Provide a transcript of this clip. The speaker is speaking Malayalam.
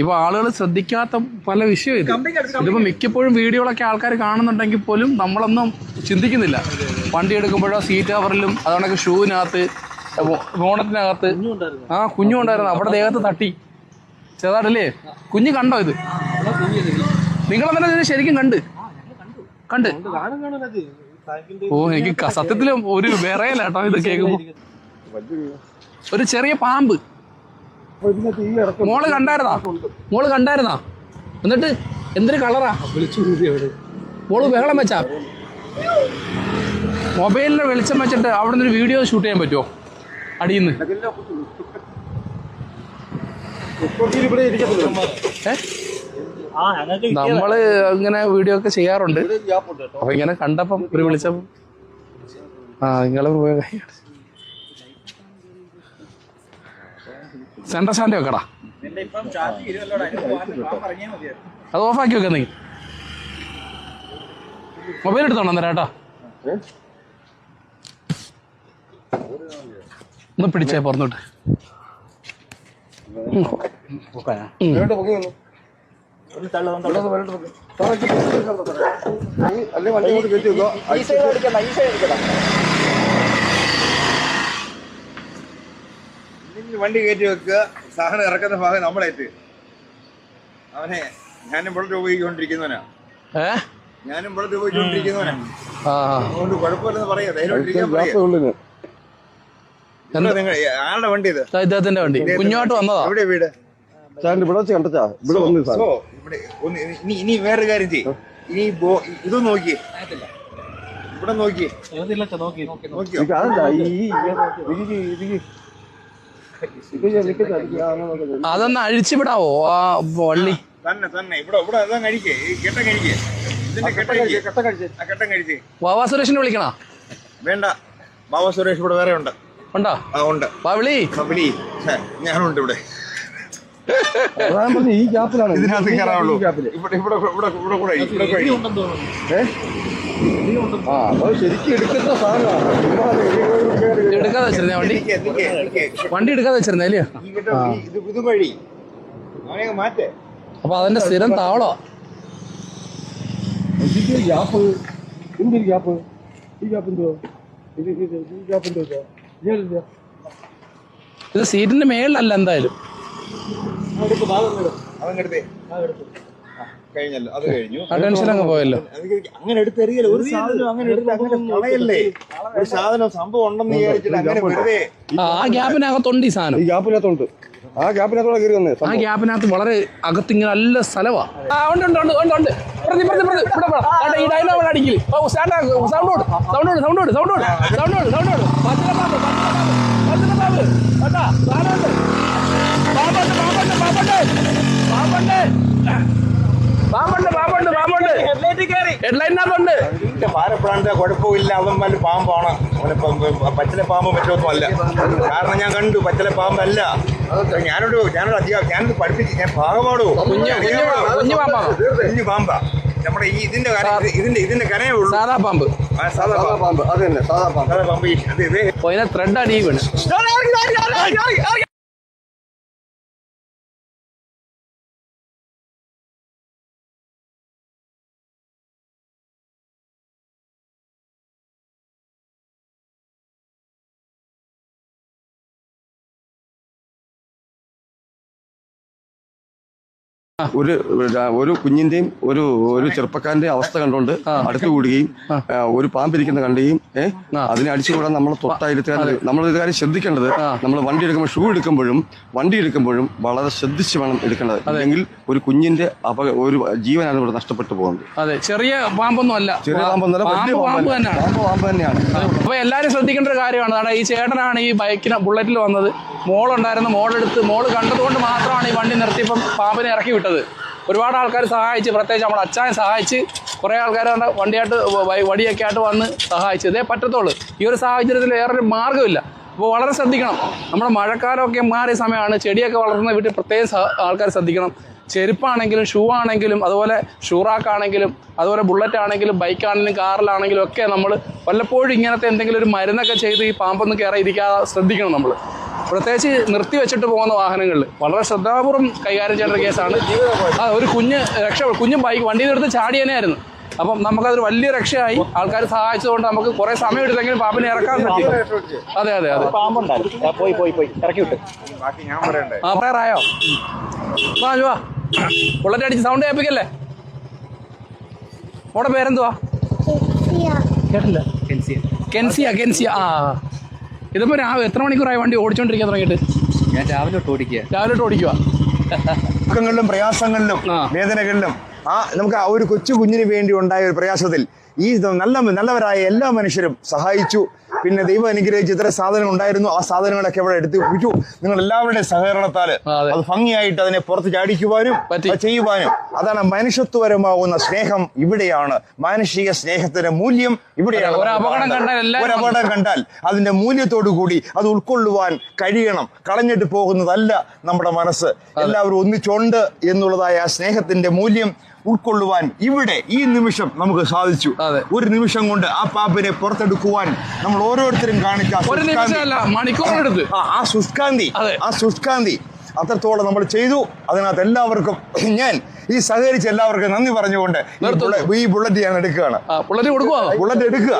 ഇപ്പൊ ആളുകൾ ശ്രദ്ധിക്കാത്ത പല വിഷയം ഇത്. ഇതിപ്പോ മിക്കപ്പോഴും വീഡിയോകളൊക്കെ ആൾക്കാർ കാണുന്നുണ്ടെങ്കിൽ പോലും നമ്മളൊന്നും ചിന്തിക്കുന്നില്ല. വണ്ടി എടുക്കുമ്പോഴോ സീറ്റ് കവറിലും അതുകൊണ്ടൊക്കെ ഷൂവിനകത്ത് ബോണറ്റിനകത്ത് ആ കുഞ്ഞുണ്ടായിരുന്നു അവിടെ ദേഹത്ത് തട്ടി. ചെറുതായിട്ടല്ലേ? കുഞ്ഞ് കണ്ടോ ഇത്? നിങ്ങളെന്നെ ശരിക്കും കണ്ട്. കണ്ട്. ഓ എനിക്ക് സത്യത്തിലും ഒരു വിറയലാട്ടോ ഇത് കേൾക്കുമ്പോ. ഒരു ചെറിയ പാമ്പ്. മോൾ കണ്ടായിരുന്നാ? മോൾ കണ്ടായിരുന്നാ? എന്നിട്ട് എന്തൊരു കളറാ? മോൾ ബഹളം വെച്ചാ? മൊബൈലിലെ വെളിച്ചം വെച്ചിട്ട് അവിടെ ഒരു വീഡിയോ ഷൂട്ട് ചെയ്യാൻ പറ്റുമോ അടിയിൽ നിന്ന് നമ്മൾ ഇങ്ങനെ വീഡിയോ ഒക്കെ ചെയ്യാറുണ്ട്. അപ്പൊ ഇങ്ങനെ കണ്ടപ്പം ഒരു വിളിച്ചപ്പം ആ നിങ്ങൾ പോയ കാര്യം സെൻട്രൽ സ്റ്റാൻഡ് വെക്കടാ. അത് ഓഫാക്കി വെക്കാം നീ. മൊബൈൽ എടുത്തോണം അന്നേരം കേട്ടോ. ഒന്ന് പിടിച്ചേ പുറന്നോട്ട്. അല്ലേ ഉം. അല്ലെ വണ്ടി കൊണ്ട് കയറ്റി വെക്കുക വണ്ടി കയറ്റി വെക്കുക. സാധനം ഇറക്കുന്ന ഭാഗം നമ്മളേറ്റ് അവനെ ഞാനും ഇവിടെ ഉപയോഗിക്കൊണ്ടിരിക്കുന്നവനാ ഏ? ഞാനും ഇവിടെ ഉപയോഗിച്ചുകൊണ്ടിരിക്കുന്നവനാ. അതുകൊണ്ട് കുഴപ്പമില്ലെന്ന് പറയാ. ആരുടെ വണ്ടി ഇത്. ഇദ്ദേഹത്തിന്റെ വണ്ടി. കുഞ്ഞുമായിട്ട് വന്നതാ. എവിടെ വീട്? ഇവിടെ ഇവിടെ ഇനി ഇനി വേറൊരു കാര്യം ചെയ്യും. ഇനി ഇത് നോക്കി. ഇവിടെ നോക്കി. നോക്കി? അതല്ല ഈ അതൊന്ന് അഴിച്ചുവിടാവോ? ആ വള്ളി. തന്നെ തന്നെ. ഇവിടെ ഇവിടെ അതാ കഴിക്കേ ഈ കെട്ടം കഴിക്കേ. ഇതിന്റെ കെട്ടം കഴിക്കേ. ആ കെട്ടം കഴിച്ചേ വാവാ സുരേഷിനെ വിളിക്കണ? വേണ്ട. ബാബ സുരേഷ് ഇവിടെ വേറെ ഉണ്ട്. ഉണ്ടോ? ആ ഉണ്ട്. വാ വിളി ഛെ, ഞാനുണ്ട് ഇവിടെ. പറഞ്ഞു ഈ ഗ്യാപ്പിലാണ്. ഇതിനകത്ത് കയറാവുള്ളൂ ഈ ഗ്യാപ്പിൽ. ഇവിടെ ഇവിടെ ഇവിടെ ഇവിടെ കൂടെ ഇവിടെ കഴി ആ അത് ശരിക്കും എടുക്കുന്ന സാധനമാണ്. വെച്ചിരുന്നേ വണ്ടി. വണ്ടി എടുക്കാതെ വെച്ചിരുന്നേ അല്ലയോ മാറ്റേ. അപ്പൊ അതിന്റെ സ്ഥിരം താവളോ? ഇത് സീറ്റിന്റെ മേളിലല്ല എന്തായാലും. അവൻ എടുത്തേ ആ, കഴിഞ്ഞല്ലോ. അത് കഴിഞ്ഞു. ടെൻഷൻ അങ്ങ് പോയല്ലോ. അങ്ങനെ എടുത്തെറിയല്ലോ ഒരു സാധനം അങ്ങനെ എടുത്ത് അങ്ങനെ കളയല്ലേ? ഒരു സാധനം സംഭവം ഉണ്ടെന്ന് വിചാരിച്ചിട്ട് അങ്ങനെ വെറുതെ ആ ഗ്യാപ്പിനകത്തുണ്ട് ഈ സാധനം. ഈ ഗ്യാപ്പിനകത്തുണ്ട്. ആ ഗ്യാപ്പിനകത്തോടെ കയറി വന്നേ ആ ഗ്യാപ്പിനകത്ത് വളരെ അകത്തിങ്ങനെ നല്ല സ്ഥലവാ. ആ ഉണ്ട് ഉണ്ട് ഉണ്ട് ഉണ്ട് ഉണ്ട്. പ്രതി പ്രതി പ്രതി. ഇവിടെ. ദാണ്ടെ ഈ ഡയലോഗ് സ്റ്റാൻഡ് സൗണ്ട് സൗണ്ട് ഓട് സൗണ്ട് ഓട് സൗണ്ട് ഓട് സൗണ്ട് ഓട് സൗണ്ട് ഓട് പത്തില പാമ്പ് പത്തില പാമ്പ് കേട്ടാ സാധനമുണ്ട് പാമ്പുണ്ട് പാമ്പുണ്ട് പാമ്പുണ്ട് പാമ്പുണ്ട് പാമ്പുണ്ട് പാമ്പുണ്ട് പാമ്പുണ്ട്. ഹെഡ്ലൈറ്റിനകത്തുണ്ട് ഭാരപ്പെടാണ്ട് കുഴപ്പമില്ല. അവൻ വല്ല പാമ്പാണ്. അവനിപ്പം പച്ചില പാമ്പ് മറ്റൊന്നും അല്ല കാരണം ഞാൻ കണ്ടു പച്ചില പാമ്പല്ല. ഞാനോട് ഞാനോട് അധികം ഞാനത് പഠിപ്പിച്ച് ഞാൻ ഭാഗമാടൂ കുഞ്ഞ് പാമ്പാ. നമ്മുടെ ഈ ഇതിന്റെ കര ഇതിന്റെ ഇതിന്റെ കനയേ ഉള്ളൂ. സാധാ പാമ്പ്. സാധാ പാമ്പ്. അത് തന്നെ സാധാ പാമ്പ്. സാധാ പാമ്പ് ഈ- ഇത് ത്രെഡ് അടി ഒരു ഒരു കുഞ്ഞിന്റെയും ഒരു ഒരു ചെറുപ്പക്കാരന്റെ അവസ്ഥ കണ്ടുകൊണ്ട് അടുത്ത് കൂടുകയും ഒരു പാമ്പിരിക്കുന്ന കണ്ടുകയും ഏഹ് അതിനെ അടിച്ചുകൂടാൻ നമ്മൾ തൊട്ടായിരുത്താൻ നമ്മൾ ഒരു കാര്യം ശ്രദ്ധിക്കേണ്ടത് നമ്മൾ വണ്ടി എടുക്കുമ്പോൾ ഷൂ എടുക്കുമ്പോഴും വണ്ടി എടുക്കുമ്പോഴും വളരെ ശ്രദ്ധിച്ച് വേണം എടുക്കേണ്ടത്. അല്ലെങ്കിൽ ഒരു കുഞ്ഞിന്റെ അപക ഒരു ജീവനാണ് ഇവിടെ നഷ്ടപ്പെട്ടു പോകുന്നത്. അതെ. ചെറിയ പാമ്പൊന്നും അല്ല. ചെറിയ പാമ്പൊന്നും അല്ല വലിയ പാമ്പ് പാമ്പ് തന്നെയാണ്. പാമ്പ് പാമ്പ് തന്നെയാണ്. അപ്പൊ എല്ലാരും ശ്രദ്ധിക്കേണ്ട ഒരു കാര്യമാണ്. അതാണ് ഈ ചേട്ടനാണ് ഈ ബൈക്കിന് ബുള്ളറ്റിൽ വന്നത്. മോളുണ്ടായിരുന്നു മോളെടുത്ത് മോൾ കണ്ടതുകൊണ്ട് മാത്രമാണ് ഈ വണ്ടി നിർത്തിയപ്പം പാമ്പിനെ ഇറക്കി വിട്ടത്. ഒരുപാട് ആൾക്കാർ സഹായിച്ച് പ്രത്യേകിച്ച് നമ്മുടെ അച്ചായൻ സഹായിച്ച് കുറേ ആൾക്കാർ വണ്ടിയായിട്ട് വടിയൊക്കെ ആയിട്ട് വന്ന് സഹായിച്ചു. ഇതേ പറ്റത്തുള്ളൂ. ഈ ഒരു സാഹചര്യത്തിൽ വേറൊരു മാർഗമില്ല. അപ്പോൾ വളരെ ശ്രദ്ധിക്കണം. നമ്മുടെ മഴക്കാലമൊക്കെ മാറിയ സമയമാണ് ചെടിയൊക്കെ വളർന്ന വീട്ടിൽ പ്രത്യേകം ആൾക്കാർ ശ്രദ്ധിക്കണം. ചെരുപ്പാണെങ്കിലും ഷൂ ആണെങ്കിലും അതുപോലെ ഷൂറാക്കാണെങ്കിലും അതുപോലെ ബുള്ളറ്റ് ആണെങ്കിലും ബൈക്കാണെങ്കിലും കാറിലാണെങ്കിലും ഒക്കെ നമ്മൾ വല്ലപ്പോഴും ഇങ്ങനത്തെ എന്തെങ്കിലും ഒരു മരുന്നൊക്കെ ചെയ്ത് ഈ പാമ്പൊന്നും കയറി ഇരിക്കാതെ ശ്രദ്ധിക്കണം നമ്മൾ പ്രത്യേകിച്ച് നിർത്തി വെച്ചിട്ട് പോകുന്ന വാഹനങ്ങളിൽ വളരെ ശ്രദ്ധാപൂർവം കൈകാര്യം ചെയ്യേണ്ട ഒരു കേസാണ്. ആ ഒരു കുഞ്ഞ് രക്ഷ കുഞ്ഞും ബൈക്ക് വണ്ടിയിൽ എടുത്ത് ചാടിയനായിരുന്നു അപ്പം നമുക്കതൊരു വലിയ രക്ഷയായി. ആൾക്കാർ സഹായിച്ചതുകൊണ്ട് നമുക്ക് കുറെ സമയം എടുത്തെങ്കിലും പാമ്പിനെ ഇറക്കാൻ പറ്റി. അതെ അതെ അതെ. പോയി പോയി പോയി. ഇറക്കി വിട്ട്. ബാക്കി ഞാൻ പറയണ്ടേ? ആ പറയാറായോ വാ വാ ബുള്ളറ്റ് അടിച്ച് സൗണ്ട് കേൾപ്പിക്കല്ലേ മോടെ പേരെന്തുവാ? കേട്ടില്ല. കെൻസിയ കെൻസിയ. ആ. ഇതിപ്പോ രാവിലെ എത്ര മണിക്കൂറായി വണ്ടി ഓടിച്ചോണ്ടിരിക്കാൻ തുടങ്ങിയിട്ട് ഞാൻ രാവിലെ തൊട്ട് ഓടിക്കുക രാവിലെ തൊട്ട് ഓടിക്കുക ദുഃഖങ്ങളിലും പ്രയാസങ്ങളിലും. വേദനകളിലും ആ നമുക്ക് ആ ഒരു കൊച്ചു കുഞ്ഞിന് വേണ്ടി ഉണ്ടായ ഒരു പ്രയാസത്തിൽ ഈ നല്ല നല്ലവരായ എല്ലാ മനുഷ്യരും സഹായിച്ചു. പിന്നെ ദൈവം അനുഗ്രഹിച്ച് ഇത്ര സാധനങ്ങൾ ഉണ്ടായിരുന്നു. ആ സാധനങ്ങളൊക്കെ ഇവിടെ എടുത്ത് വിറ്റു. നിങ്ങൾ എല്ലാവരുടെയും സഹകരണത്താൽ അത്. ഭംഗിയായിട്ട് അതിനെ പുറത്ത് ചാടിക്കുവാനും. ചെയ്യുവാനും. അതാണ് മനുഷ്യത്വപരമാവുന്ന സ്നേഹം ഇവിടെയാണ്. മാനുഷിക സ്നേഹത്തിന്റെ മൂല്യം ഇവിടെയാണ് ഒരു അപകടം കണ്ടാൽ അതിന്റെ മൂല്യത്തോടു കൂടി അത് ഉൾക്കൊള്ളുവാൻ കഴിയണം. കളഞ്ഞിട്ട് പോകുന്നതല്ല നമ്മുടെ മനസ്സ്. എല്ലാവരും ഒന്നിച്ചുണ്ട് എന്നുള്ളതായ ആ സ്നേഹത്തിന്റെ മൂല്യം ഉൾക്കൊള്ളുവാൻ ഇവിടെ ഈ നിമിഷം നമുക്ക് സാധിച്ചു. ഒരു നിമിഷം കൊണ്ട് ആ പാപ്പിനെ പുറത്തെടുക്കുവാൻ നമ്മൾ ഓരോരുത്തരും കാണിച്ച ആ സുഷ്കാന്തി ആ ശുഷ്കാന്തി. അത്രത്തോളം നമ്മൾ ചെയ്തു. അതിനകത്ത് എല്ലാവർക്കും ഞാൻ ഈ സഹകരിച്ച എല്ലാവർക്കും നന്ദി പറഞ്ഞുകൊണ്ട് ഈ. ബുള്ളറ്റ് ഞാൻ എടുക്കുകയാണ്. ബുള്ളറ്റ് എടുക്കുക.